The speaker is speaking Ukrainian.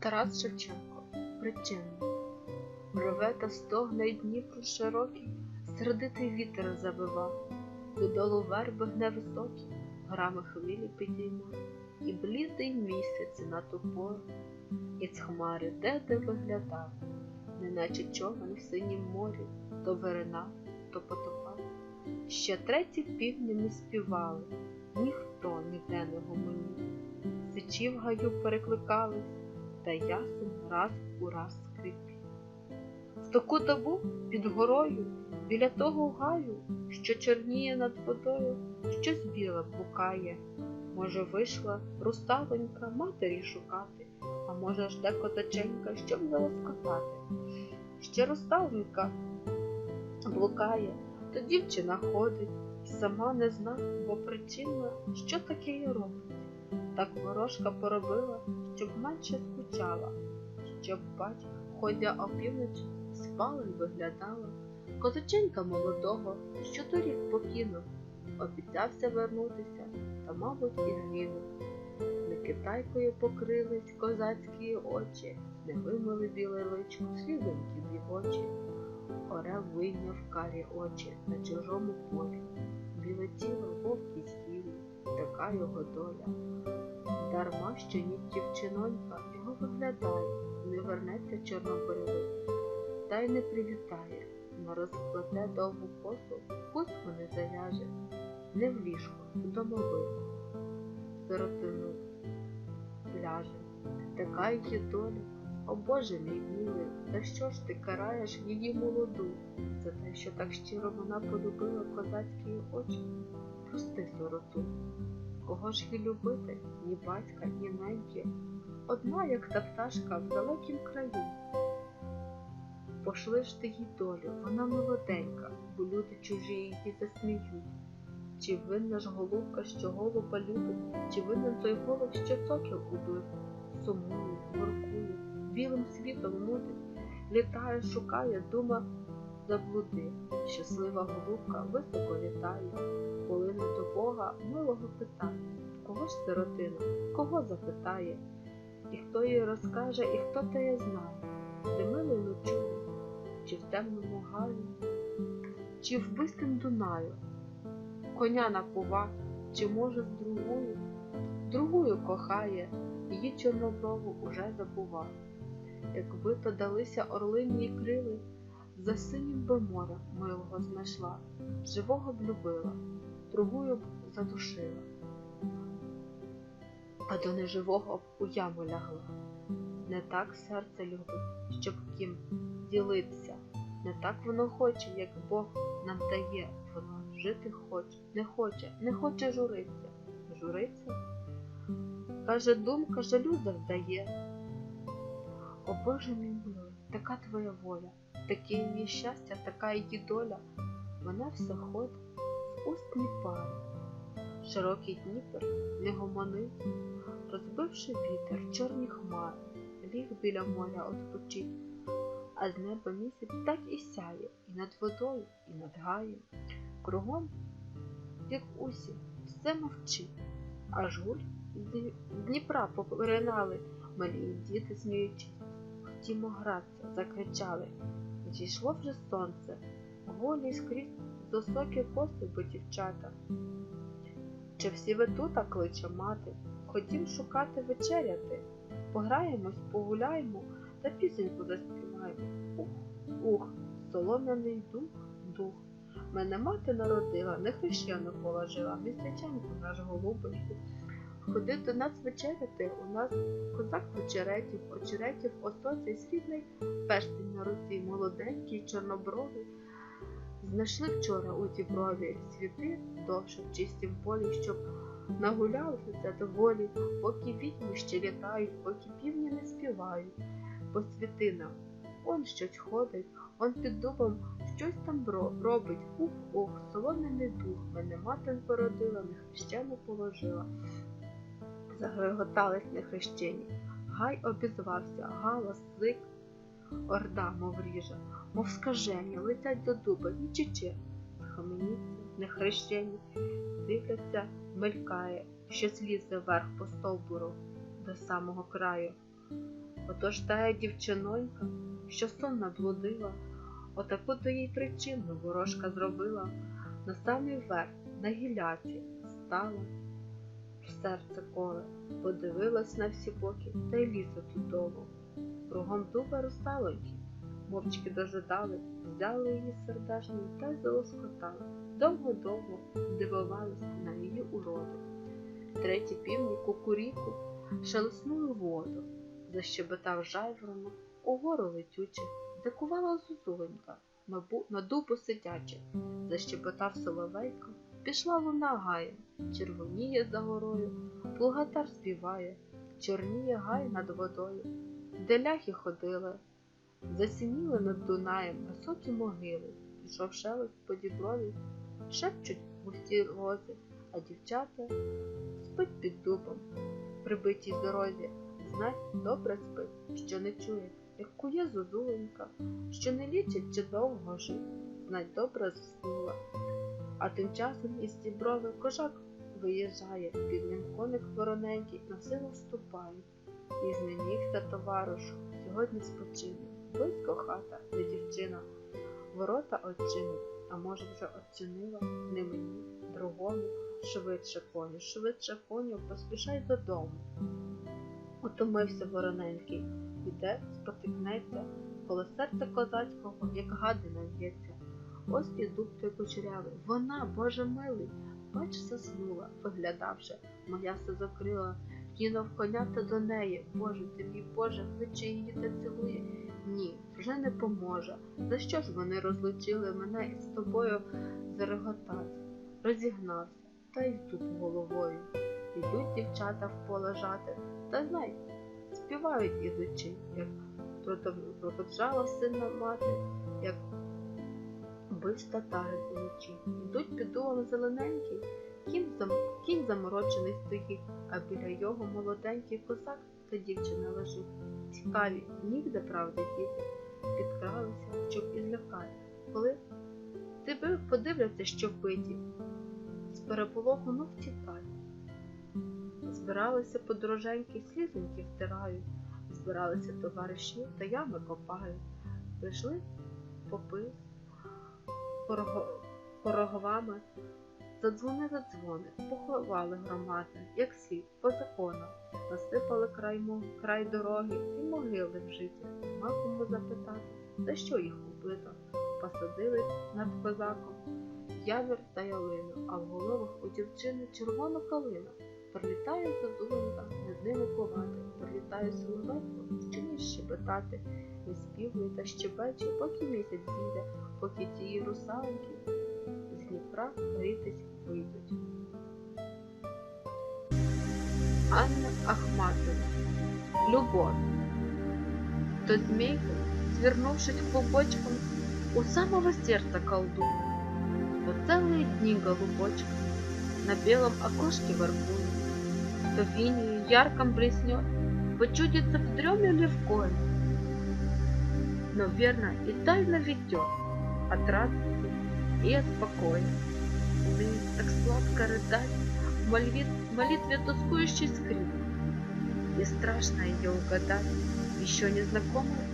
Тарас Шевченко Причина Рве та стогне й Дніпро широкий, сердитий вітер завивав, додолу верби гне високі, грами хвилі підійма, і блідий місяць на ту пору, із хмари де де виглядав, неначе човен в синім морі, то виринав, то потопав. Ще треті півні не співали, ніхто ніде не гомонів, сичі в гаю перекликались, та ясен раз у раз скрипів. В таку добу під горою, біля того гаю, що чорніє над водою, щось біле блукає. Може, вийшла русалонька матері шукати, а може, жде козаченька, щоб залоскотати. Ще русалонька блукає, то дівчина ходить, сама не зна, бо причина, що таке їй робить. Так ворожка поробила, щоб менше скучала, щоб батько, ходя опівночі, й виглядала. Козаченька молодого, що торік покинув, обіцявся вернутися, та, мабуть, і згинув. Китайкою покрились козацькі очі, не вимили біле личко, слізонькі бігочі. Орел вийняв карі очі на чужому полі, біле тіло вовки з'їли, така його доля. Дарма що ні дівчинонька його виглядає, не вернеться чорнобривий, та й не привітає, не розплете довгу косу, хустку не зав'яже, не в ліжко, домовину, сиротину ляже, така її доля. О Боже мій милий, за що ж ти караєш її молоду? За те, що так щиро вона полюбила козацькі очі? Прости сироту. Кого ж їй любити, ні батька, ні неньки, одна, як та пташка в далекім краю. Пошли ж ти їй долю, вона молоденька, бо люди чужі її засміють. Чи винна ж голубка, що голуба любить, чи винен той голуб, що сокіл убив, сумує, воркує, білим світом мутить, літає, шукає, дума заблуди. Щаслива голубка високо літає, коли не до Бога милого питає. Кого ж сиротина, кого запитає, і хто їй розкаже, і хто теє знає, де милий ночує, чи в темному гаю, чи в бистрім Дунаю, коня напува, чи може з другою, другою кохає, її чорноброву уже забува. Якби то далися орлині крили, за синім би морем милого знайшла, живого б любила, другою б задушила, а до неживого б у яму лягла. Не так серце любить, щоб ким ділитися, не так воно хоче, як Бог нам дає, воно жити хоче, не хоче, не хоче журиться. Журиться? Каже, думка жалю завдає. О Боже мій така твоя воля, таке її щастя, така її доля, вона все ходить в устні пари. Широкий Дніпер не гомонив, розбивши вітер, чорні хмари, ліг біля моря отпочить, а з неба місяць так і сяє, і над водою, і над гаєм. Кругом, як усі, все мовчить, аж гуль з Дніпра попиринали малі діти сміючись. Хотімо гратися, закричали. Зійшло вже сонце, голі скрізь високі бо дівчата. Чи всі ви тута кличе мати? Ходім шукати вечеряти. Пограємось, погуляємо та пісеньку заспіваємо. Ух, ух, солом'яний дух, дух. Мене мати народила, не хрещену положила, містеченьку наш голубоньку. Ходи до нас вечеряти, у нас козак очеретів, очеретів осоцій срібний перстень на руці, молоденький, чорнобровий. Знайшли вчора у діброві світи довше в чистім полі, щоб нагулялися доволі, поки відьми ще літають, поки півні не співають, по світинам. Он щось ходить, он під дубом щось там робить. Ух, ух, солом'яний дух, мене мати породила, нехрещену положила загреготались нехрещені. Гай обізвався, галас, зик, орда, мов ріжа, мов скажені, летять до дуба, нічиче. Схаменіться, нехрещені, дивляться, мелькає, що слізе вверх по стовбуру до самого краю. Отож тая дівчинонька, що сонно блудила, отаку то їй причину ворожка зробила, на самий верх, на гіляці, стала серце коле, подивилась на всі боки та й лісу додому. Кругом дуба русалоньки, мовчки дожидали, взяли її сердешною та й залоскотали. Довго-довго дивувались на її уроду. Треті півні кукуріку шелеснули воду, защебетав жайворонок, угору летючи, дикувала зозуленька, на, бу... на дубу сидячи, защебетав соловейко, пішла луна гаєм, червоніє за горою, плугатар співає, чорніє гай над водою, де ляхи ходили, засініли над Дунаєм високі могили, пішов шелест по діброві, шепчуть густі рози, а дівчата спить під дубом, прибитій дорозі, знать добре спить, що не чує, як кує зозуленька, що не лічить чи довго жить, знать добре заснула. А тим часом із діброви кожак виїжджає, під ним коник вороненький на силу ступає. І знемігся товаришу, сьогодні спочине, близько хата, де дівчина, ворота очинить, а може вже очинила, не мені, другому, швидше коню, швидше коню, поспішай додому. Утомився вороненький, іде, спотикнеться, коло серця козацького, як гадина в'ється. Ось і дуб той кучерявий, вона, Боже милий, бач, заснула, виглядавши, моя се закрила, кинув коня та до неї, Боже мій Боже, кличе її та цілує. Ні, вже не поможе. За що ж вони розлучили мене із тобою зареготати? Розігнався, та й тут головою. Ідуть дівчата в поле жати, та знай, співають ідучи, як проводжала сина мати, як бив татарин уночі. Ідуть під дулом зелененький, кінь, зам... кінь заморочений стоїть, а біля його молоденький козак та дівчина лежить. Цікаві, нігде правди діти, підкралися, щоб і злякати. Коли тебе подивляться, що вбиті, з переполоху ну втікай. Збиралися подороженьки, слізоньки втирають, збиралися товариші та ями копають. Прийшли попи порого... пороговами, задзвонили дзвони, поховали громади, як слід, по закону, насипали край, край дороги і могили вжиті. Ма кому запитати, за що їх убито, посадили над козаком явір та ялину, а в головах у дівчини червона калина. Прилітає задумка, над ними ковати, прилітає соловейко, щебетати, виспівує та щебече, поки місяць зійде, поки ті русалки з Дніпра грітись вийдуть. Анна Ахматова. Любов. То змейка, свернувшись клубочком, у самого сердца колдует, то целые дни голубочка на белом окошке воркует, то в ярком блеснет, почудится в дреме левкой, но верно и тайно ведет от радости и от покоя. Умеет так сладко рыдать в молитве, молитве тоскующий скрип, и страшно ее угадать, еще незнакомой